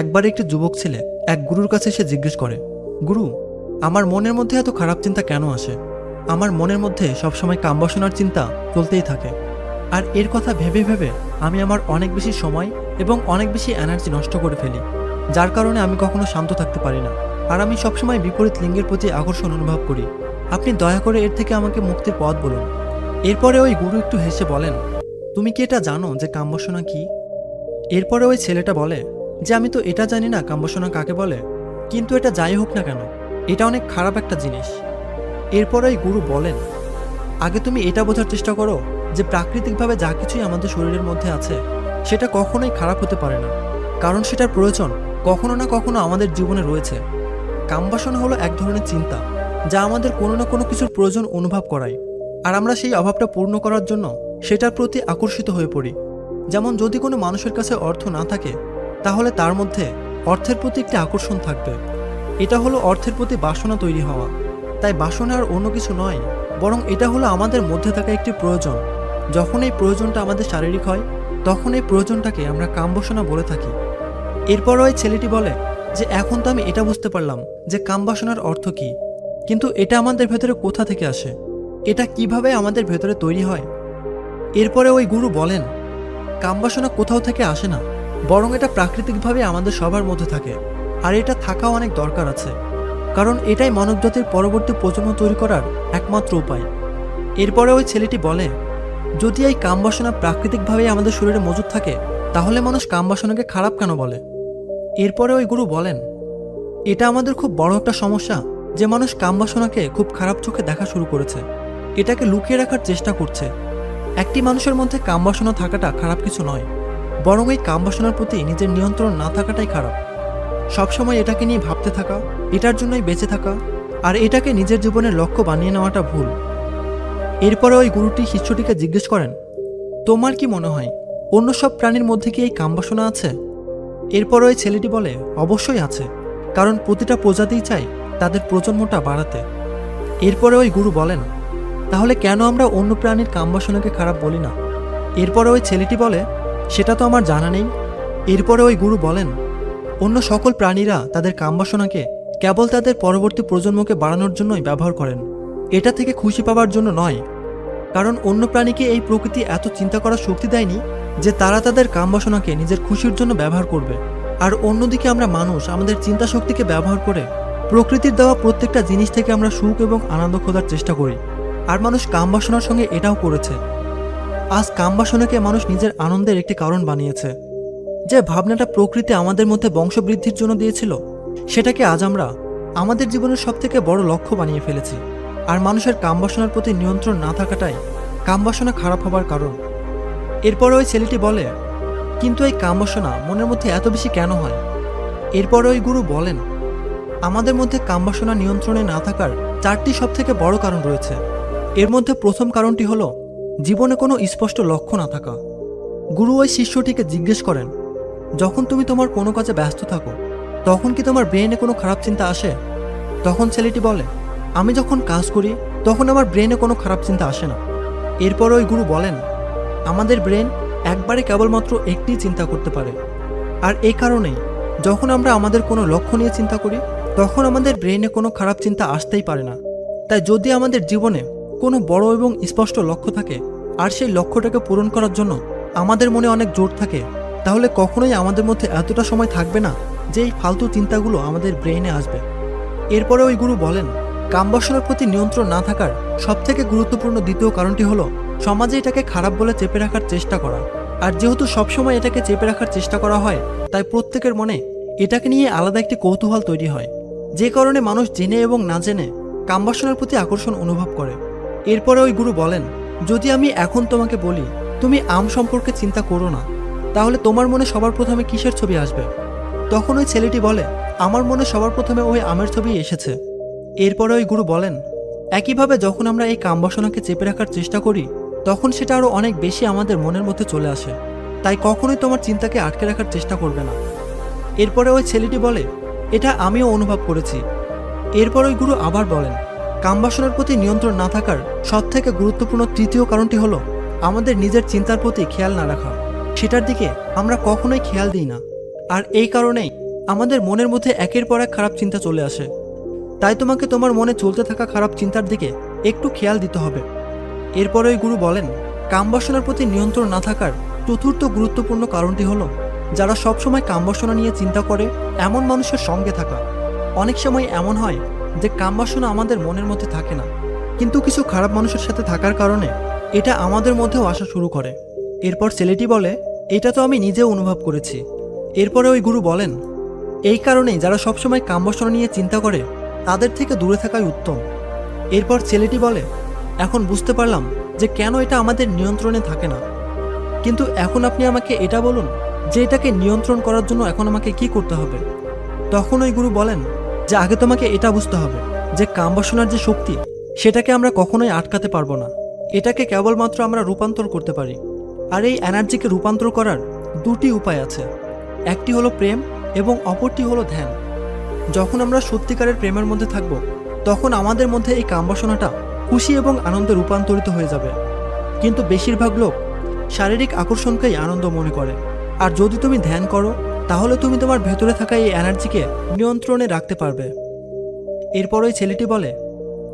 একবার একটি যুবক ছেলে এক গুরুর কাছে এসে জিজ্ঞেস করে, গুরু, আমার মনের মধ্যে এত খারাপ চিন্তা কেন আসে? আমার মনের মধ্যে সবসময় কামবাসনার চিন্তা চলতেই থাকে। আর এর কথা ভেবে ভেবে আমি আমার অনেক বেশি সময় এবং অনেক বেশি এনার্জি নষ্ট করে ফেলি, যার কারণে আমি কখনো শান্ত থাকতে পারি না। আর আমি সবসময় বিপরীত লিঙ্গের প্রতি আকর্ষণ অনুভব করি। আপনি দয়া করে এর থেকে আমাকে মুক্তির পথ বলুন। এরপরে ওই গুরু একটু হেসে বলেন, তুমি কি এটা জানো যে কামবাসনা কি? এরপরে ওই ছেলেটা বলে যে আমি তো এটা জানি না, কামবাসনা কাকে বলে। কিন্তু এটা যাই হোক না কেন, এটা অনেক খারাপ একটা জিনিস। এরপরে ওই গুরু বলেন, আগে তুমি এটা বোঝার চেষ্টা করো যে প্রাকৃতিকভাবে যা কিছুই আমাদের শরীরের মধ্যে আছে, সেটা কখনোই খারাপ হতে পারে না। কারণ সেটার প্রয়োজন কখনো না কখনো আমাদের জীবনে রয়েছে। কামবাসনা হলো এক ধরনের চিন্তা, যা আমাদের কোনো না কোনো কিছুর প্রয়োজন অনুভব করায়। আর আমরা সেই অভাবটা পূর্ণ করার জন্য সেটার প্রতি আকর্ষিত হয়ে পড়ি। যেমন যদি কোনো মানুষের কাছে অর্থ না থাকে তাহলে তার মধ্যে অর্থের প্রতি একটি আকর্ষণ থাকবে। এটা হলো অর্থের প্রতি বাসনা তৈরি হওয়া। তাই বাসনা আর অন্য কিছু নয়, বরং এটা হলো আমাদের মধ্যে থাকা একটি প্রয়োজন। যখন এই প্রয়োজনটা আমাদের শারীরিক হয়, তখন এই প্রয়োজনটাকে আমরা কামবাসনা বলে থাকি। এরপর ওই ছেলেটি বলে যে, এখন তো আমি এটা বুঝতে পারলাম যে কামবাসনার অর্থ কি। কিন্তু এটা আমাদের ভেতরে কোথা থেকে আসে? এটা কীভাবে আমাদের ভেতরে তৈরি হয়? এরপরে ওই গুরু বলেন, কামবাসনা কোথাও থেকে আসে না। বরং এটা প্রাকৃতিকভাবে আমাদের সবার মধ্যে থাকে। আর এটা থাকাও অনেক দরকার আছে। কারণ এটাই মানবজাতির পরবর্তী প্রজন্ম তৈরি করার একমাত্র উপায়। এরপরে ওই ছেলেটি বলে, যদি এই কামবাসনা প্রাকৃতিকভাবে আমাদের শরীরে মজুদ থাকে, তাহলে মানুষ কামবাসনাকে খারাপ কেন বলে? এরপরে ওই গুরু বলেন, এটা আমাদের খুব বড় একটা সমস্যা যে মানুষ কামবাসনাকে খুব খারাপ চোখে দেখা শুরু করেছে। এটাকে লুকিয়ে রাখার চেষ্টা করছে। একটি মানুষের মধ্যে কামবাসনা থাকাটা খারাপ কিছু নয়। বরং এই কামবাসনার প্রতি নিজের নিয়ন্ত্রণ না থাকাটাই খারাপ। সবসময় এটাকে নিয়ে ভাবতে থাকা, এটার জন্যই বেঁচে থাকা, আর এটাকে নিজের জীবনের লক্ষ্য বানিয়ে নেওয়াটা ভুল। এরপরে ওই গুরুটি শিষ্যটিকে জিজ্ঞেস করেন, তোমার কি মনে হয়, অন্য সব প্রাণীর মধ্যে কি এই কামবাসনা আছে? এরপর ওই ছেলেটি বলে, অবশ্যই আছে, কারণ প্রতিটা প্রজাতিই চায় তাদের প্রজন্মটা বাড়াতে। এরপরে ওই গুরু বলেন, তাহলে কেন আমরা অন্য প্রাণীর কামবাসনাকে খারাপ বলি না? এরপরে ওই ছেলেটি বলে সেটা তো আমার জানা নেই। এরপরে ওই গুরু বলেন, অন্য সকল প্রাণীরা তাদের কামবাসনাকে কেবল তাদের পরবর্তী প্রজন্মকে বাড়ানোর জন্যই ব্যবহার করেন। এটা থেকে খুশি পাওয়ার জন্য নয়। কারণ অন্য প্রাণীকে এই প্রকৃতি এত চিন্তা করার শক্তি দেয়নি যে তারা তাদের কামবাসনাকে নিজের খুশির জন্য ব্যবহার করবে। আর অন্যদিকে আমরা মানুষ আমাদের চিন্তা শক্তিকে ব্যবহার করে প্রকৃতির দেওয়া প্রত্যেকটা জিনিস থেকে আমরা সুখ এবং আনন্দ খোঁজার চেষ্টা করি। আর মানুষ কামবাসনার সঙ্গে এটাও করেছে। আজ কামবাসনাকে মানুষ নিজের আনন্দের একটি কারণ বানিয়েছে। যে ভাবনাটা প্রকৃতি আমাদের মধ্যে বংশবৃদ্ধির জন্য দিয়েছিল, সেটাকে আজ আমরা আমাদের জীবনের সবথেকে বড় লক্ষ্য বানিয়ে ফেলেছি। আর মানুষের কামবাসনার প্রতি নিয়ন্ত্রণ না থাকাটাই কামবাসনা খারাপ হবার কারণ। এরপরে ওই ছেলেটি বলে, কিন্তু এই কামবাসনা মনের মধ্যে এত বেশি কেন হয়? এরপরে ওই গুরু বলেন, আমাদের মধ্যে কামবাসনা নিয়ন্ত্রণে না থাকার চারটি সবথেকে বড় কারণ রয়েছে। এর মধ্যে প্রথম কারণটি হলো জীবনে কোনো স্পষ্ট লক্ষ্য না থাকা। গুরু ওই শিষ্যটিকে জিজ্ঞেস করেন, যখন তুমি তোমার কোনো কাজে ব্যস্ত থাকো, তখন কি তোমার ব্রেনে কোনো খারাপ চিন্তা আসে? তখন ছেলেটি বলে, আমি যখন কাজ করি, তখন আমার ব্রেনে কোনো খারাপ চিন্তা আসে না। এরপর ওই গুরু বলেন, আমাদের ব্রেন একবারে কেবলমাত্র একটি চিন্তা করতে পারে। আর এই কারণেই যখন আমরা আমাদের কোনো লক্ষ্য নিয়ে চিন্তা করি, তখন আমাদের ব্রেনে কোনো খারাপ চিন্তা আসতেই পারে না। তাই যদি আমাদের জীবনে কোনো বড় এবং স্পষ্ট লক্ষ্য থাকে, আর সেই লক্ষ্যটাকে পূরণ করার জন্য আমাদের মনে অনেক জোর থাকে। তাহলে কখনোই আমাদের মধ্যে এতটা সময় থাকবে না যে এই ফালতু চিন্তাগুলো আমাদের ব্রেইনে আসবে। এরপরে ওই গুরু বলেন কামবাসনার প্রতি নিয়ন্ত্রণ না থাকার সবথেকে গুরুত্বপূর্ণ দ্বিতীয় কারণটি হলো সমাজে এটাকে খারাপ বলে চেপে রাখার চেষ্টা করা। আর যেহেতু সবসময় এটাকে চেপে রাখার চেষ্টা করা হয়, তাই প্রত্যেকের মনে এটাকে নিয়ে আলাদা একটি কৌতূহল তৈরি হয়। যে কারণে মানুষ জেনে এবং না জেনে কামবাসনার প্রতি আকর্ষণ অনুভব করে। এরপরে ওই গুরু বলেন, যদি আমি এখন তোমাকে বলি, তুমি আম সম্পর্কে চিন্তা করো না, তাহলে তোমার মনে সবার প্রথমে কিসের ছবি আসবে? তখন ওই ছেলেটি বলে, আমার মনে সবার প্রথমে ওই আমের ছবি এসেছে। এরপরে ওই গুরু বলেন, একইভাবে যখন আমরা এই কামবাসনাকে চেপে রাখার চেষ্টা করি, তখন সেটা আরও অনেক বেশি আমাদের মনের মধ্যে চলে আসে। তাই কখনোই তোমার চিন্তাকে আটকে রাখার চেষ্টা করবে না। এরপরে ওই ছেলেটি বলে, এটা আমিও অনুভব করেছি। এরপর ওই গুরু আবার বলেন কামবাসনার প্রতি নিয়ন্ত্রণ না থাকার সবথেকে গুরুত্বপূর্ণ তৃতীয় কারণটি হলো আমাদের নিজের চিন্তার প্রতি খেয়াল না রাখা। সেটার দিকে আমরা কখনোই খেয়াল দিই না। আর এই কারণেই আমাদের মনের মধ্যে একের পর এক খারাপ চিন্তা চলে আসে। তাই তোমাকে তোমার মনে চলতে থাকা খারাপ চিন্তার দিকে একটু খেয়াল দিতে হবে। এরপরে গুরু বলেন কামবাসনার প্রতি নিয়ন্ত্রণ না থাকার চতুর্থ গুরুত্বপূর্ণ কারণটি হলো যারা সবসময় কামবাসনা নিয়ে চিন্তা করে এমন মানুষের সঙ্গে থাকা। অনেক সময় এমন হয় যে কামবাসনা আমাদের মনের মধ্যে থাকে না। কিন্তু কিছু খারাপ মানুষের সাথে থাকার কারণে এটা আমাদের মধ্যেও আসা শুরু করে। এরপর ছেলেটি বলে, এটা তো আমি নিজেও অনুভব করেছি। এরপরে ওই গুরু বলেন, এই কারণেই যারা সবসময় কামবাসনা নিয়ে চিন্তা করে, তাদের থেকে দূরে থাকাই উত্তম। এরপর ছেলেটি বলে, এখন বুঝতে পারলাম যে কেন এটা আমাদের নিয়ন্ত্রণে থাকে না। কিন্তু এখন আপনি আমাকে এটা বলুন যে এটাকে নিয়ন্ত্রণ করার জন্য এখন আমাকে কি করতে হবে? তখন ওই গুরু বলেন যে আগে তোমাকে এটা বুঝতে হবে, যে কামবাসনার যে শক্তি, সেটাকে আমরা কখনোই আটকাতে পারব না। এটাকে কেবলমাত্র আমরা রূপান্তর করতে পারি। আর এই এনার্জিকে রূপান্তর করার দুটি উপায় আছে। একটি হলো প্রেম এবং অপরটি হলো ধ্যান। যখন আমরা সত্যিকারের প্রেমের মধ্যে থাকব, তখন আমাদের মধ্যে এই কামবাসনাটা খুশি এবং আনন্দে রূপান্তরিত হয়ে যাবে। কিন্তু বেশিরভাগ লোক শারীরিক আকর্ষণকেই আনন্দ মনে করে। আর যদি তুমি ধ্যান করো তাহলে তুমি তোমার ভেতরে থাকা এই এনার্জিকে নিয়ন্ত্রণে রাখতে পারবে। এরপর ওই ছেলেটি বলে,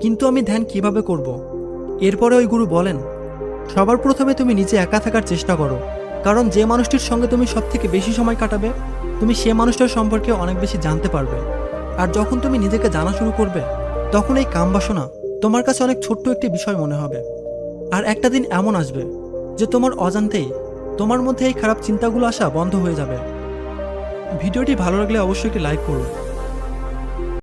কিন্তু আমি ধ্যান কীভাবে করব। এরপরে ওই গুরু বলেন, সবার প্রথমে তুমি নিজে একা থাকার চেষ্টা করো। কারণ যে মানুষটির সঙ্গে তুমি সব থেকে বেশি সময় কাটাবে, তুমি সে মানুষটার সম্পর্কে অনেক বেশি জানতে পারবে। আর যখন তুমি নিজেকে জানা শুরু করবে, তখন এই কামবাসনা তোমার কাছে অনেক ছোট্ট একটি বিষয় মনে হবে। আর একটা দিন এমন আসবে যে তোমার অজান্তেই তোমার মধ্যে এই খারাপ চিন্তাগুলো আসা বন্ধ হয়ে যাবে। ভিডিওটি ভালো লাগলে অবশ্যই একটি লাইক করুন।